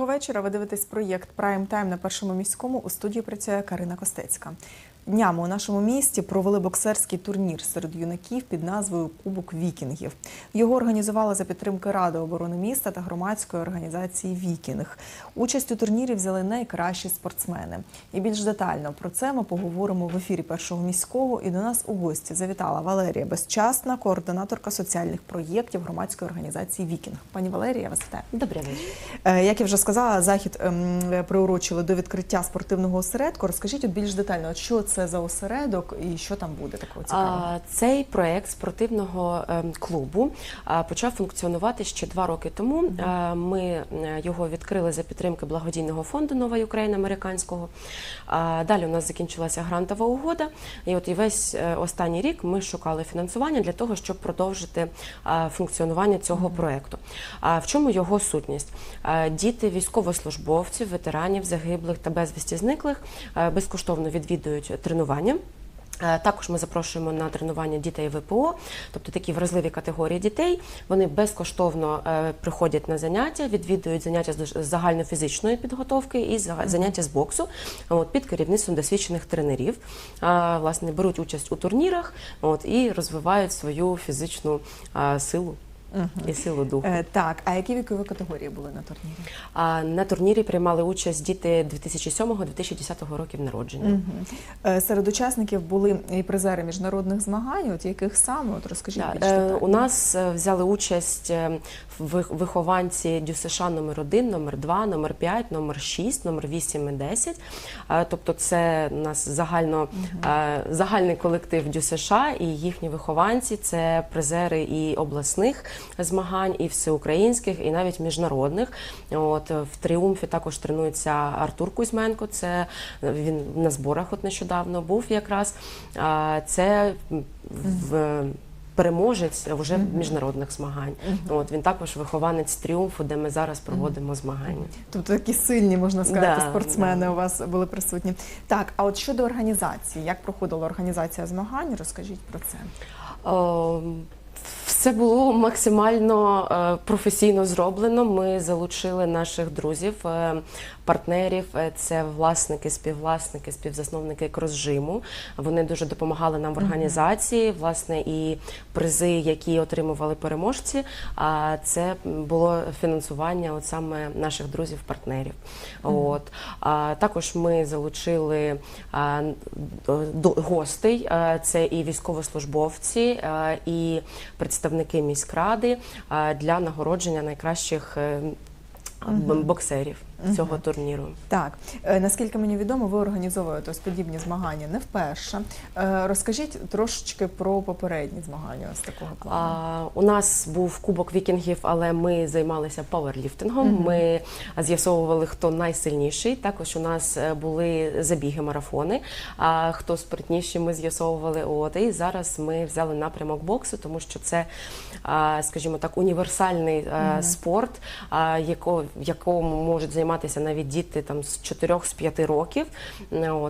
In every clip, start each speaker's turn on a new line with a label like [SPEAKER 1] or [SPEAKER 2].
[SPEAKER 1] Доброго вечора. Ви дивитесь проєкт Прайм Тайм на першому міському. У студії працює Карина Костецька. Днями у нашому місті провели боксерський турнір серед юнаків під назвою Кубок Вікінгів. Його організували за підтримки Ради оборони міста та громадської організації Вікінг. Участь у турнірі взяли найкращі спортсмени. І більш детально про це ми поговоримо в ефірі першого міського. І до нас у гості завітала Валерія Безчасна, координаторка соціальних проєктів громадської організації Вікінг. Пані Валерія, я вас вітаю.
[SPEAKER 2] Добрий вечір.
[SPEAKER 1] Е, Як я вже сказала, захід ем, приурочили до відкриття спортивного осередку. Розкажіть от більш детально, що це за осередок і що там буде такого цікавого?
[SPEAKER 2] Цей проект спортивного ем, клубу почав функціонувати ще два роки тому. А, Ми е, його відкрили за підтримки благодійного фонду Нова Україна американського. Далі у нас закінчилася грантова угода, і от і весь е, останній рік ми шукали фінансування для того, щоб продовжити функціонування цього проекту. А в чому його сутність? Діти військовослужбовців, ветеранів, загиблих та безвісті зниклих е, безкоштовно відвідують тренування. Е, Також ми запрошуємо на тренування дітей ВПО, тобто такі вразливі категорії дітей. Вони безкоштовно е, приходять на заняття, відвідують заняття з загальнофізичної підготовки і заняття з боксу от, під керівництвом досвідчених тренерів. Власне, беруть участь у турнірах от, і розвивають свою фізичну а, силу і силу духу.
[SPEAKER 1] Е, Так, а які вікові категорії були на турнірі?
[SPEAKER 2] А на турнірі приймали участь діти 2007-2010 років народження.
[SPEAKER 1] Угу. Е, Серед учасників були і призери міжнародних змагань. От яких саме? От розкажіть
[SPEAKER 2] Так,
[SPEAKER 1] більше.
[SPEAKER 2] е. У нас е, взяли участь е, вихованці ДЮСШ номер 1, номер 2, номер 5, номер 6, номер 8 і 10. Е, Тобто це у нас загально, е, загальний колектив ДЮСШ і їхні вихованці це призери і обласних змагань, і всеукраїнських, і навіть міжнародних. От е, в тріумфі також тренується Артур Кузьменко. Це він на зборах от нещодавно був якраз. Це в переможець вже міжнародних змагань. От він також вихованець тріумфу, де ми зараз проводимо змагання.
[SPEAKER 1] Тобто такі сильні, можна сказати,
[SPEAKER 2] Да,
[SPEAKER 1] спортсмени
[SPEAKER 2] да.
[SPEAKER 1] у вас були присутні. Так, а от щодо організації, як проходила організація змагань, розкажіть про це.
[SPEAKER 2] О, Все було максимально е, професійно зроблено. Ми залучили наших друзів, е, партнерів. Е, Це власники, співвласники, співзасновники кросжиму. Вони дуже допомагали нам в організації. Власне, і призи, які отримували переможці. А це було фінансування от саме наших друзів-партнерів. От а також ми залучили а, до гостей. А, Це і військовослужбовці, а, і представники міськради а, для нагородження найкращих е, боксерів цього турніру.
[SPEAKER 1] Так, е, наскільки мені відомо, ви організовуєте ось подібні змагання не вперше. Е, Розкажіть трошечки про попередні змагання ось такого плану.
[SPEAKER 2] А, у нас був кубок вікінгів, але ми займалися пауерліфтингом. Ми з'ясовували, хто найсильніший. Також у нас е, були забіги, марафони. А хто спритніші, ми з'ясовували. От і зараз ми взяли напрямок боксу, тому що це, скажімо так, універсальний е, спорт, а, яко- в якому можуть займатися навіть діти там з 4-5 років.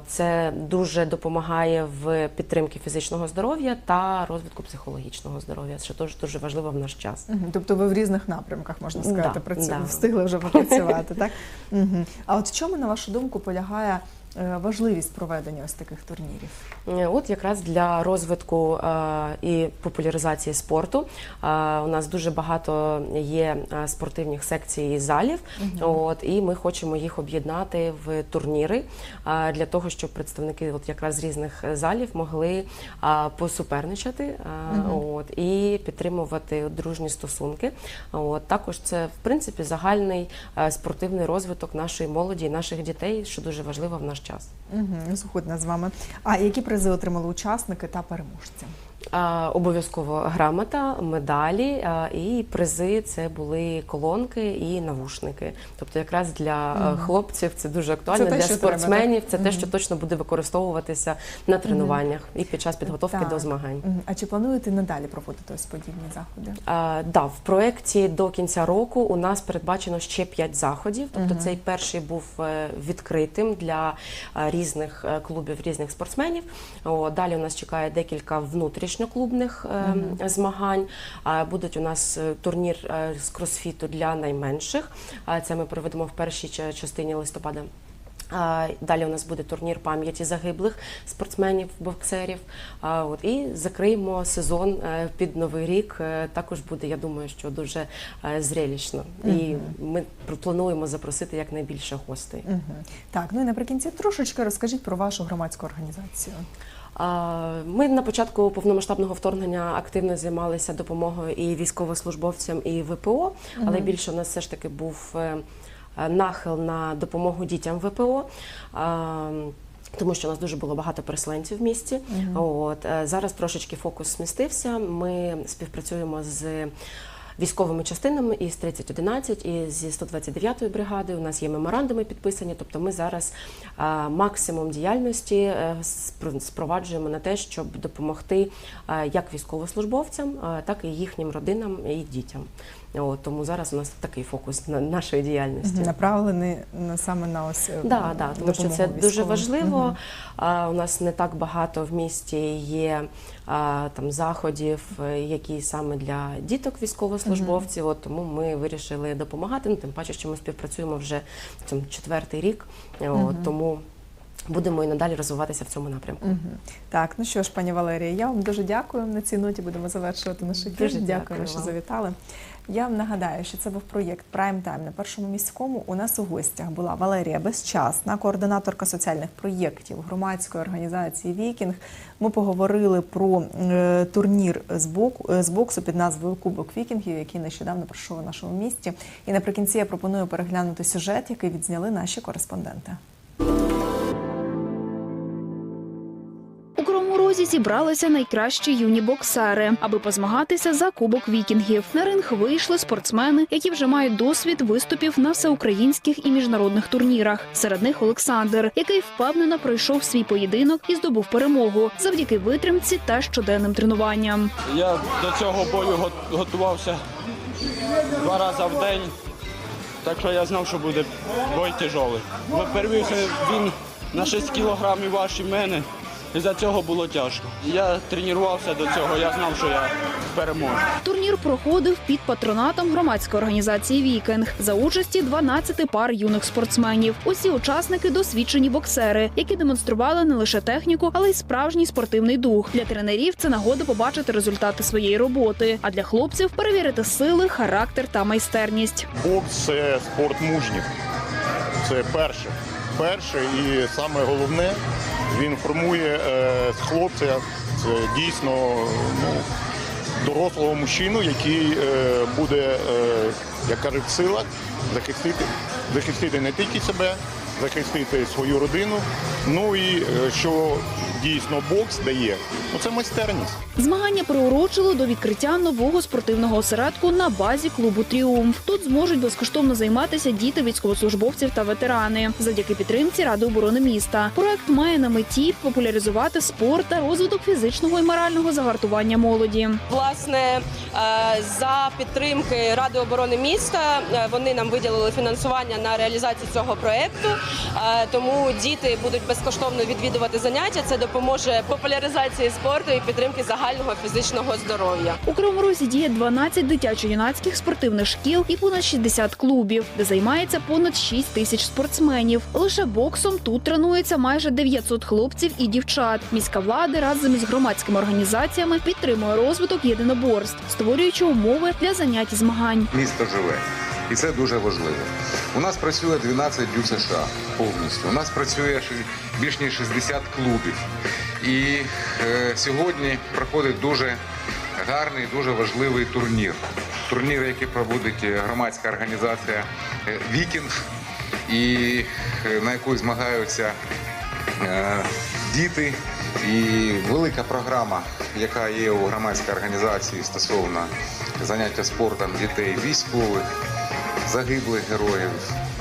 [SPEAKER 2] Це дуже допомагає в підтримці фізичного здоров'я та розвитку психологічного здоров'я, що теж дуже важливо в наш час.
[SPEAKER 1] Тобто ви в різних напрямках, можна сказати,
[SPEAKER 2] Да,
[SPEAKER 1] працю...
[SPEAKER 2] да.
[SPEAKER 1] встигли вже попрацювати, так? А от в чому, на вашу думку, полягає е, важливість проведення ось таких турнірів?
[SPEAKER 2] Е, От якраз для розвитку е, і популяризації спорту е, у нас дуже багато є е, спортивних секцій і залів. От і ми хочемо їх об'єднати в турніри е, для того, щоб представники, от якраз з різних залів, могли е, посуперничати е, от і підтримувати дружні стосунки. От також це в принципі загальний е, спортивний розвиток нашої молоді, і наших дітей, що дуже важливо в наш час.
[SPEAKER 1] Угу, згодна з вами. А які призи отримали учасники та переможці?
[SPEAKER 2] Обов'язково грамота, медалі і призи це були колонки і навушники. Тобто, якраз для е, хлопців це дуже актуально,
[SPEAKER 1] Це те,
[SPEAKER 2] для
[SPEAKER 1] треба,
[SPEAKER 2] спортсменів
[SPEAKER 1] так?
[SPEAKER 2] це те, що точно буде використовуватися на тренуваннях і під час підготовки
[SPEAKER 1] Так.
[SPEAKER 2] до змагань.
[SPEAKER 1] А чи плануєте надалі проводити ось подібні заходи?
[SPEAKER 2] А, да, в проєкті до кінця року у нас передбачено ще п'ять заходів. Тобто цей перший був е, відкритим для е, різних клубів, різних спортсменів. О, далі у нас чекає декілька внутрішніх. Внутрішньоклубних е, змагань. А Будуть у нас е, турнір е, з кросфіту для найменших. Це ми проведемо в першій ча- частині листопада. Далі у нас буде турнір пам'яті загиблих спортсменів, боксерів. От і закриємо сезон е, під новий рік. Е, Також буде, я думаю, що дуже е, зрелищно. І ми плануємо запросити якнайбільше гостей.
[SPEAKER 1] Так, ну і наприкінці трошечки розкажіть про вашу громадську організацію.
[SPEAKER 2] Ми на початку повномасштабного вторгнення активно займалися допомогою і військовослужбовцям, і ВПО, але більше у нас все ж таки був нахил на допомогу дітям ВПО. Тому що у нас дуже було багато переселенців в місті. От е, зараз трошечки фокус змістився. Ми співпрацюємо з військовими частинами із 3011 і зі 129-ї бригади. У нас є меморандуми підписані. Тобто, ми зараз максимум діяльності е, спроваджуємо на те, щоб допомогти як військовослужбовцям, так і їхнім родинам і дітям. От, тому зараз у нас такий фокус на нашої діяльності.
[SPEAKER 1] Направлений на саме на ось е,
[SPEAKER 2] Да, да, тому що це
[SPEAKER 1] допомогу
[SPEAKER 2] дуже важливо.
[SPEAKER 1] Мгм.
[SPEAKER 2] А, у нас не так багато в місті є там заходів, е, які саме для діток військовослужбовців. От тому ми вирішили допомагати. Ну тим паче, що ми співпрацюємо вже там четвертий рік. От, Тому будемо і надалі розвиватися в цьому напрямку.
[SPEAKER 1] Угу. Так, ну що ж, пані Валерія, я вам дуже дякую. На цій ноті будемо завершувати наш ефір.
[SPEAKER 2] Дуже
[SPEAKER 1] дякую,
[SPEAKER 2] дякую
[SPEAKER 1] що завітали. Я вам нагадаю, що це був проєкт Прайм Тайм на першому міському. У нас у гостях була Валерія Безчасна, координаторка соціальних проєктів громадської організації Вікінг. Ми поговорили про е, турнір з боку е, з боксу під назвою Кубок Вікінгів, який нещодавно пройшов у нашому місті. І наприкінці я пропоную переглянути сюжет, який відзняли наші кореспонденти.
[SPEAKER 3] Кривому зібралися найкращі юні боксери, аби позмагатися за кубок вікінгів. На ринг вийшли спортсмени, які вже мають досвід виступів на всеукраїнських і міжнародних турнірах. Серед них Олександр, який впевнено пройшов свій поєдинок і здобув перемогу завдяки витримці та щоденним тренуванням.
[SPEAKER 4] Я до цього бою го- готувався два рази в день, так що я знав, що буде бой. Бо перевівся він на 6 кілограмів важче мене, і за цього було тяжко. Я тренувався до цього, я знав, що я переможу.
[SPEAKER 3] Турнір проходив під патронатом громадської організації Вікінг за участі 12 пар юних спортсменів. Усі учасники досвідчені боксери, які демонстрували не лише техніку, але й справжній спортивний дух. Для тренерів це нагода побачити результати своєї роботи. А для хлопців перевірити сили, характер та майстерність.
[SPEAKER 5] Бокс це спорт мужніх. Це перше. Перше і саме головне, він формує е, хлопця дійсно ну, дорослого мужчину, який е, буде, е, як кажуть, в силах захистити, захистити не тільки себе, захистити свою родину. Ну і е, що дійсно бокс дає, ну це майстерність.
[SPEAKER 3] Змагання приурочили до відкриття нового спортивного осередку на базі клубу Тріумф. Тут зможуть безкоштовно займатися діти військовослужбовців та ветерани завдяки підтримці Ради оборони міста. Проект має на меті популяризувати спорт та розвиток фізичного і морального загартування молоді.
[SPEAKER 6] Власне, е, за підтримки Ради оборони міста е, вони нам виділили фінансування на реалізацію цього проекту. Е, Тому діти будуть безкоштовно відвідувати заняття. Це допоможе популяризації спорту і підтримки загального фізичного здоров'я.
[SPEAKER 3] У Кривому Розі діє 12 дитячо-юнацьких спортивних шкіл і понад 60 клубів, де займається понад 6 тисяч спортсменів. Лише боксом тут тренується майже 900 хлопців і дівчат. Міська влада разом із громадськими організаціями підтримує розвиток єдиноборств, створюючи умови для занять і змагань.
[SPEAKER 7] місто живе. І це дуже важливо. У нас працює 12 дю США повністю. У нас працює більш ніж 60 клубів. І е, сьогодні проходить дуже гарний, дуже важливий турнір. Турнір, який проводить е, громадська організація е, Вікінг, і е, на яку змагаються е, діти. І велика програма, яка є у громадській організації стосовно заняття спортом дітей військових, загиблих героїв,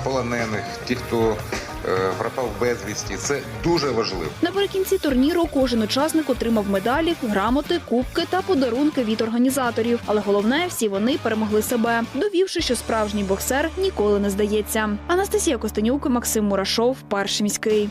[SPEAKER 7] полонених, ті, хто е, пропав безвісті. Це дуже важливо.
[SPEAKER 3] Наприкінці турніру кожен учасник отримав медалі, грамоти, кубки та подарунки від організаторів. Але головне, всі вони перемогли себе, довівши, що справжній боксер ніколи не здається. Анастасія Костенюк, Максим Мурашов, перший міський.